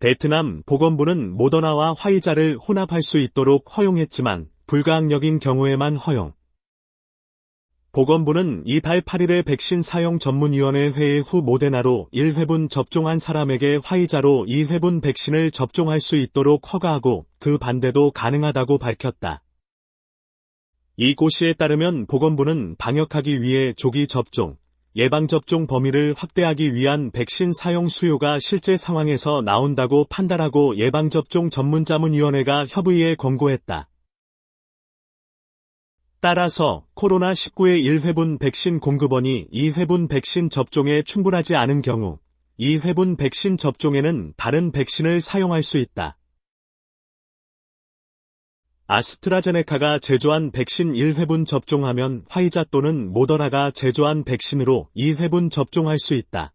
베트남 보건부는 모더나와 화이자를 혼합할 수 있도록 허용했지만 불가항력인 경우에만 허용. 보건부는 이달 8일에 백신 사용 전문위원회 회의 후 모데나로 1회분 접종한 사람에게 화이자로 2회분 백신을 접종할 수 있도록 허가하고 그 반대도 가능하다고 밝혔다. 이 고시에 따르면 보건부는 방역하기 위해 조기 접종, 예방접종 범위를 확대하기 위한 백신 사용 수요가 실제 상황에서 나온다고 판단하고 예방접종 전문자문위원회가 협의에 권고했다. 따라서 코로나19의 1회분 백신 공급원이 2회분 백신 접종에 충분하지 않은 경우 2회분 백신 접종에는 다른 백신을 사용할 수 있다. 아스트라제네카가 제조한 백신 1회분 접종하면 화이자 또는 모더나가 제조한 백신으로 2회분 접종할 수 있다.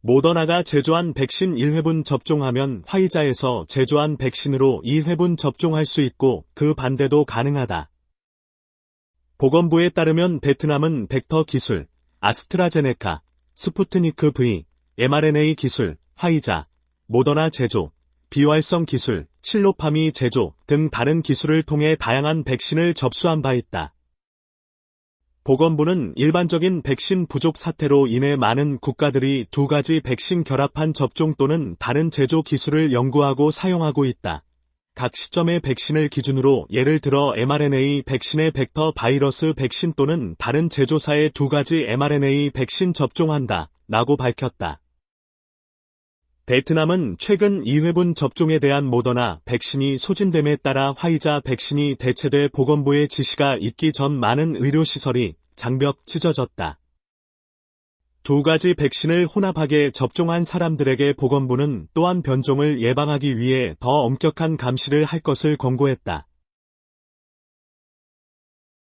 모더나가 제조한 백신 1회분 접종하면 화이자에서 제조한 백신으로 2회분 접종할 수 있고 그 반대도 가능하다. 보건부에 따르면 베트남은 벡터 기술, 아스트라제네카, 스푸트니크 V, mRNA 기술, 화이자, 모더나 제조, 비활성 기술, 실로파미 제조 등 다른 기술을 통해 다양한 백신을 접수한 바 있다. 보건부는 일반적인 백신 부족 사태로 인해 많은 국가들이 두 가지 백신 결합한 접종 또는 다른 제조 기술을 연구하고 사용하고 있다. 각 시점의 백신을 기준으로 예를 들어 mRNA 백신의 벡터 바이러스 백신 또는 다른 제조사의 두 가지 mRNA 백신 접종한다. 라고 밝혔다. 베트남은 최근 2회분 접종에 대한 모더나 백신이 소진됨에 따라 화이자 백신이 대체돼 보건부의 지시가 있기 전 많은 의료시설이 장벽 찢어졌다. 두 가지 백신을 혼합하게 접종한 사람들에게 보건부는 또한 변종을 예방하기 위해 더 엄격한 감시를 할 것을 권고했다.